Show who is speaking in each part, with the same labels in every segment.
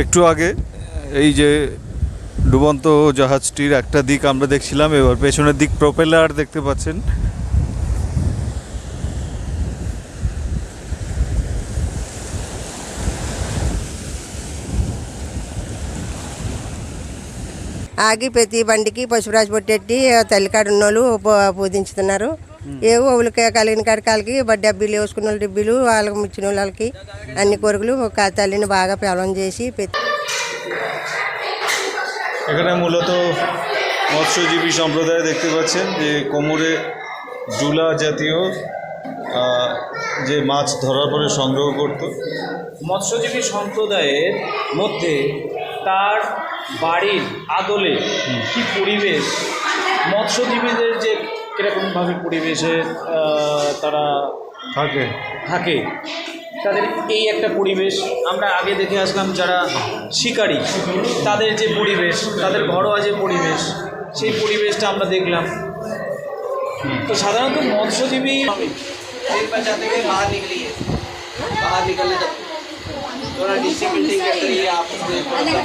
Speaker 1: একটু আগে এই যে ডুবন্ত জাহাজটির একটা দিক আমরা দেখছিলাম এবার পেছনের দিক প্রোপেলার দেখতে পাচ্ছেন
Speaker 2: ఆగి ప్రతి బండికి పశురాజు పొట్టెట్టి తల్లికాడ ఉన్నోళ్ళు పూ- పూజించుతున్నారు ఏవో వాళ్ళకి కలిగిన కాడ కాళ్ళకి బ- డబ్బీలు వేసుకున్న వాళ్ళు డబ్బీలు వాళ్ళకి ఇచ్చిన వాళ్ళకి అన్ని కొడుకులు ఒక తల్లిని బాగా పేలం చేసి పె-
Speaker 1: এখানে মূলত মৎস্যজীবী সম্প্রদায় দেখতে পাচ্ছেন যে কোমরে ডুলা জাতীয় আহ, যে মাছ ধরার পরে সংগ্রহ করতো
Speaker 3: মৎস্যজীবী সম্প্রদায়ের মধ্যে তার বাড়ির আদলে কি পরিবেশ মৎস্যজীবীদের যে কীরকমভাবে পরিবেশে আহ, তারা
Speaker 1: থাকে
Speaker 3: থাকে তাদের এই একটা পরিবেশ আমরা আগে দেখে আসলাম যারা শিকারী তাদের যে পরিবেশ তাদের ঘরোয়া যে পরিবেশ সেই পরিবেশটা আমরা দেখলাম তো সাধারণত মৎস্যজীবী
Speaker 4: एक बचाते हुए बाहर निकलिए बाहर निकलने तक थोड़ा डिसिप्लिन के अंदर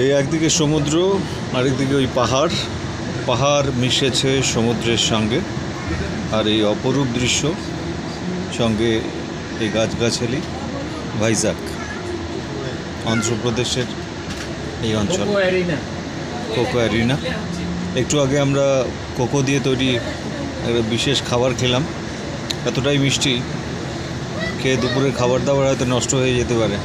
Speaker 1: এই একদিকে সমুদ্র আরেকদিকে ওই পাহাড়। পাহাড় মিশেছে সমুদ্রের সঙ্গে আর এই অপরূপ দৃশ্য সঙ্গে এই গাছগাছালি ভাইজাক অন্ধ্রপ্রদেশের এই অঞ্চল। Coco Arena. একটু আগে আমরা কোকো দিয়ে তৈরি একটা বিশেষ খাবার খেলাম। এতটাই মিষ্টি খেয়ে দুপুরের খাবার দাবার হয়তো নষ্ট হয়ে যেতে পারে।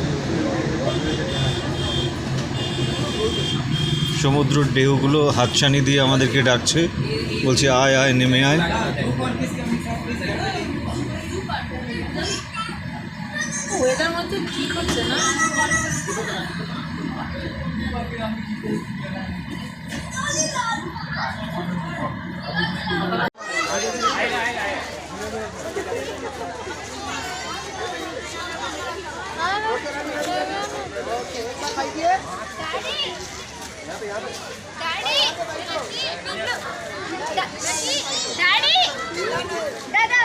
Speaker 1: সমুদ্রের ঢেউগুলো হাতছানি দিয়ে আমাদেরকে ডাকছে। বলছে আয় আয় নেমে আয়।
Speaker 5: ওয়েদার
Speaker 6: డాడీ దాదా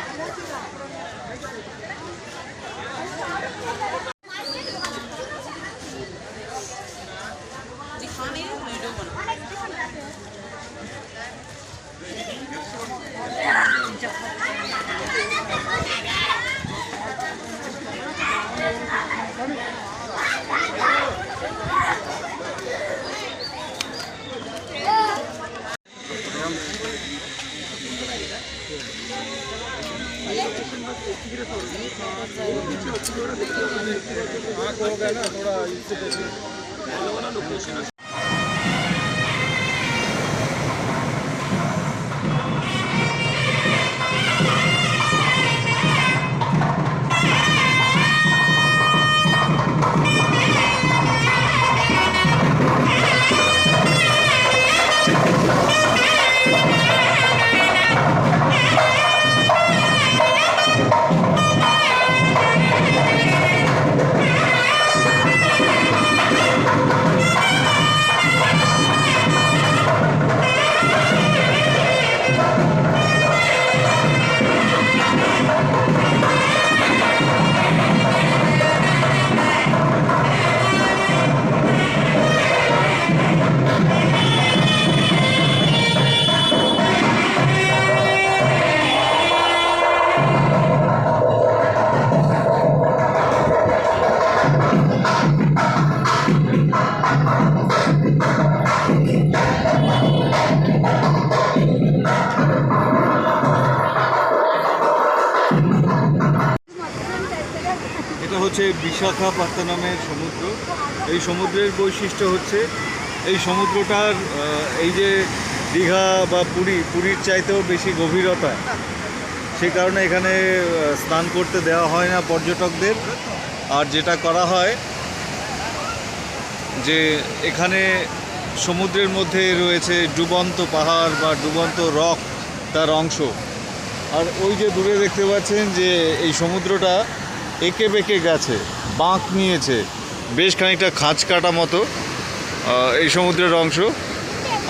Speaker 1: थोड़ा लोकेशन হচ্ছে বিশাখাপত্তনমের সমুদ্র। এই সমুদ্রের বৈশিষ্ট্য হচ্ছে, এই সমুদ্রটার এই যে দীঘা বা পুরী, পুরীর চাইতেও বেশি গভীরতা সেই কারণে এখানে স্নান করতে দেওয়া হয় না পর্যটকদের। আর যেটা করা হয়, যে এখানে সমুদ্রের মধ্যে রয়েছে ডুবন্ত পাহাড় বা ডুবন্ত রক, তার অংশ। আর ওই যে দূরে দেখতে পাচ্ছেন যে এই সমুদ্রটা এঁকে বেঁকে গেছে, বাঁক নিয়েছে। বেশ খানিকটা খাঁচ কাটা মতো এই সমুদ্রের অংশ।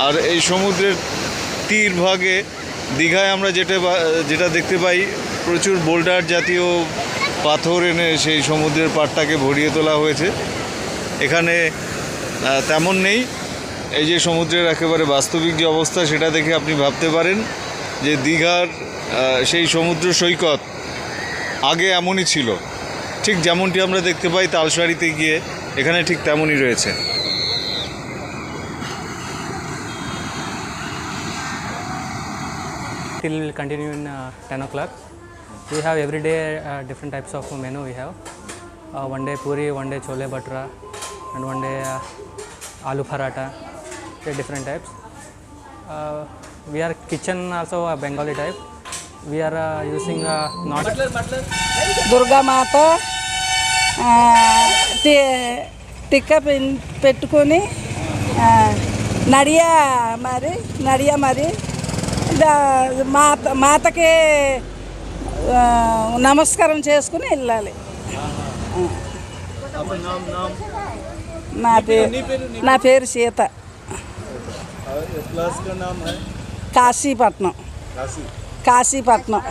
Speaker 1: আর এই সমুদ্রের তীর ভাগে দীঘায় আমরা যেটা যেটা দেখতে পাই, প্রচুর বোল্ডার জাতীয় পাথর এনে সেই সমুদ্রের পাড়টাকে ভরিয়ে তোলা হয়েছে। এখানে তেমন নেই। এই যে সমুদ্রের একেবারে বাস্তবিক যে অবস্থা, সেটা দেখে আপনি ভাবতে পারেন যে দীঘার সেই সমুদ্র সৈকত আগে এমনই ছিল। ঠিক যেমনটি আমরা দেখতে পাই তালসারিতে গিয়ে এখানে ঠিক তেমনই রয়েছে
Speaker 7: till will continue in uh, 10 o'clock. We have every day uh, different types of menu we have. Uh, one day puri, one day chole bhatura, and one day uh, aloo paratha. Okay, different types. Uh, we are kitchen also a Bengali type. Using uh, not
Speaker 8: Durgamata tikka పెన్- పెట్టుకొని నడియా మరి నడియా మరి దా- మాత మాతకి నమస్కారం చేసుకుని వెళ్ళాలి. నా పేరు నా పేరు సీత. కాశీపట్నం. కాశీపట్నం.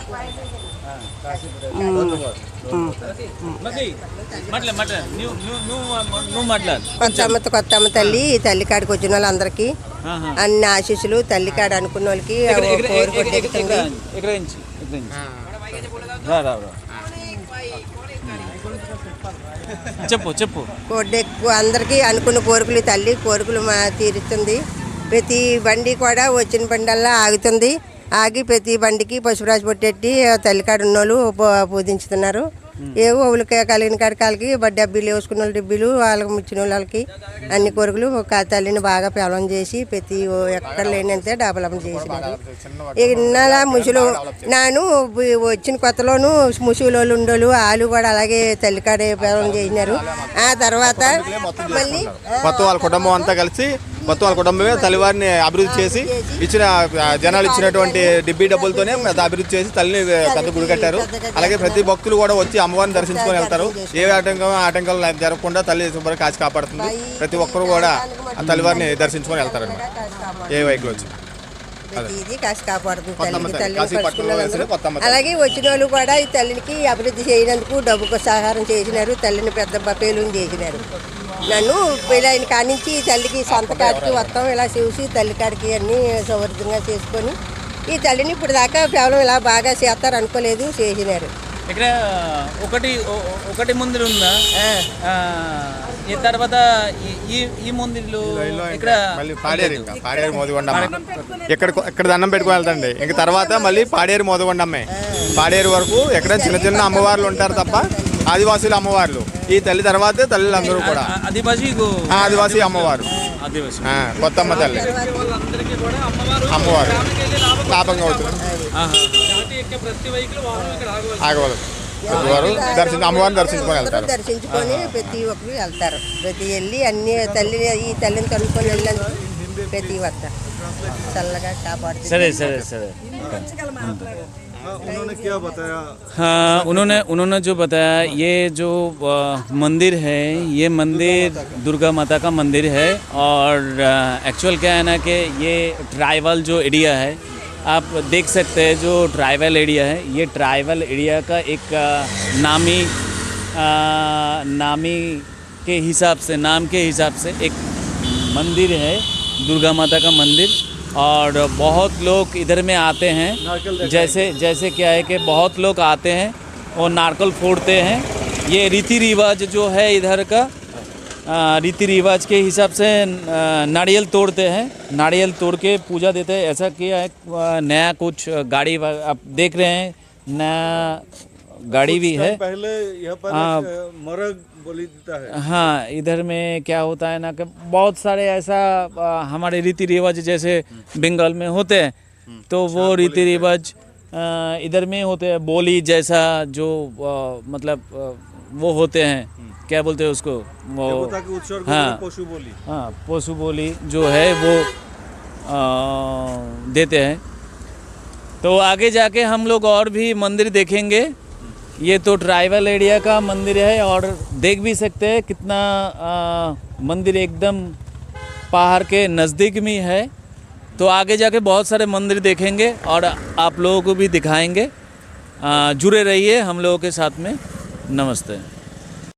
Speaker 2: కొత్తమ్మ కొత్తమ్మ తల్లి తల్లి కాడికి వచ్చిన వాళ్ళందరికీ అన్ని ఆశీస్సులు తల్లి కాడ అనుకున్న వాళ్ళకి
Speaker 3: చెప్పు చెప్పు.
Speaker 2: కోడెక్కు అందరికి అనుకున్న కోరికలు తల్లి కోరికలు మా తీరుతుంది ప్రతి బండి కూడా వచ్చిన బండల్లా ఆగుతుంది. ఆగి ప్రతి బండికి పశురాజు పొట్టెట్టి తల్లికాడు ఉన్నోళ్ళు పూజించుతున్నారు. ఏవో ఊళ్ళకి కలిగిన కాడికాలకి డబ్బీలు వేసుకున్న వాళ్ళు డబ్బీలు వాళ్ళకి ముచ్చిన వాళ్ళకి అన్ని కొరకులు ఒక తల్లిని బాగా పేలం చేసి ప్రతి ఎక్కడ లేనంతే డబలం చేసినారు. ఇన్నాళ్ళ ముసులు నాను వచ్చిన కొత్తలోను ముసుగులోళ్ళు ఉండోళ్ళు వాళ్ళు కూడా అలాగే తల్లికాడే పేలం చేసినారు. ఆ తర్వాత మళ్ళీ
Speaker 9: మొత్తం వాళ్ళ కుటుంబం అంతా కలిసి మొత్తం వాళ్ళ కుటుంబమే తల్లివారిని అభివృద్ధి చేసి ఇచ్చిన జనాలు ఇచ్చినటువంటి డిబ్బీ డబ్బులతోనే అభివృద్ధి చేసి తల్లిని పెద్ద గుడి కట్టారు. అలాగే ప్రతి భక్తులు కూడా వచ్చి అమ్మవారిని దర్శించుకొని వెళ్తారు. ఏ ఆటంకం ఆటంకాలు జరగకుండా తల్లి శుభ్రంగా కాచి కాపాడుతుంది. ప్రతి ఒక్కరు కూడా ఆ తల్లివారిని దర్శించుకొని వెళ్తారు అనమాట ఏ వైకులు వచ్చి?
Speaker 2: ఇది కాసి కాపాడుతుంది. అలాగే వచ్చిన వాళ్ళు కూడా ఈ తల్లికి అభివృద్ధి చేయనందుకు డబ్బుకు సహారం చేసినారు. తల్లిని పెద్ద బపేలు చేసినారు. నన్ను పెళ్ళైన కానించి ఈ తల్లికి సంతకాడికి వస్తాం ఇలా చూసి తల్లి కాడికి అన్నీ సౌకర్యంగా చేసుకొని ఈ తల్లిని ఇప్పుడు దాకా కేవలం ఇలా బాగా చేస్తారు అనుకోలేదు చేసినారు.
Speaker 3: ఇక్కడ ఒకటి ఒకటి మందిర్ ఉందా? ఆ, ఈ తర్వాత ఈ- ఈ ఈ మందిర్లు ఇక్కడ
Speaker 9: మళ్ళీ పాడేరు ఇంకా పాడేరు మోదిగొండమ్మ. ఇక్కడ ఇక్కడ దండం పెట్టుకొని వెళ్తండి. ఇంక తర్వాత మళ్ళీ పాడేరు మోదిగొండమ్మే. పాడేరు వరకు ఎక్కడ చిన్న చిన్న అమ్మవార్లు ఉంటారు తప్ప ఆదివాసుల అమ్మవార్లు. ఈ తల్లి తర్వాతే తల్లులు అందరూ కూడా
Speaker 3: ఆదివాసీ గు-
Speaker 9: ఆ, ఆదివాసీ అమ్మవారు.
Speaker 3: ఆదివాసీ.
Speaker 9: ఆ, కొత్తమ్మ తల్లి.
Speaker 3: అమ్మవారు
Speaker 9: అమ్మవారు. లాభంగా అవుతుంది. వారు దర్శించి అమ్మవారిని దర్శించుకొని వెళ్తారు.
Speaker 2: దర్శించుకొని ప్రతి ఒక్కరు వెళ్తారు. ప్రతి వెళ్ళి అన్ని తల్లి ఈ తల్లిని కనుక్కొని వెళ్ళినందుకు ప్రతి వద్ద చల్లగా కాపాడుతుంది.
Speaker 3: సరే సరే సరే.
Speaker 1: उन्होंने क्या बताया?
Speaker 3: हाँ उन्होंने उन्होंने जो बताया ये जो मंदिर है ये मंदिर दुर्गा माता का। मंदिर है और एक्चुअल क्या है ना कि ये ट्राइबल जो एरिया है आप देख सकते हैं जो ट्राइबल एरिया है ये ट्राइबल एरिया का एक नामी अ, नामी के हिसाब से नाम के हिसाब से एक मंदिर है दुर्गा माता का मंदिर। और बहुत लोग इधर में आते हैं। जैसे जैसे क्या है कि बहुत लोग आते हैं और नारकल फोड़ते हैं। ये रीति रिवाज जो है इधर का रीति रिवाज के हिसाब से नारियल तोड़ते हैं। नारियल तोड़ के पूजा देते हैं। ऐसा किया है नया कुछ गाड़ी आप देख रहे हैं नया गाड़ी भी है।
Speaker 1: पहले यहाँ पर
Speaker 3: हाँ।
Speaker 1: मरग बोली देता है।
Speaker 3: हाँ इधर में क्या होता है ना कि बहुत सारे ऐसा आ, हमारे रीति रिवाज जैसे बंगाल में होते हैं तो वो रीति रिवाज इधर में होते हैं बोली जैसा जो आ, मतलब आ, वो होते हैं। क्या बोलते हैं उसको? वो हाँ।
Speaker 1: पशु बोली?
Speaker 3: हाँ पशु बोली जो है वो आ, देते हैं। तो आगे जाके हम लोग और भी मंदिर देखेंगे। ये तो ट्राइबल एरिया का मंदिर है और देख भी सकते हैं कितना आ, मंदिर एकदम पहाड़ के नज़दीक में है। तो आगे जाके बहुत सारे मंदिर देखेंगे और आप लोगों को भी दिखाएँगे। आ, जुड़े रहिए हम लोगों के साथ में। नमस्ते।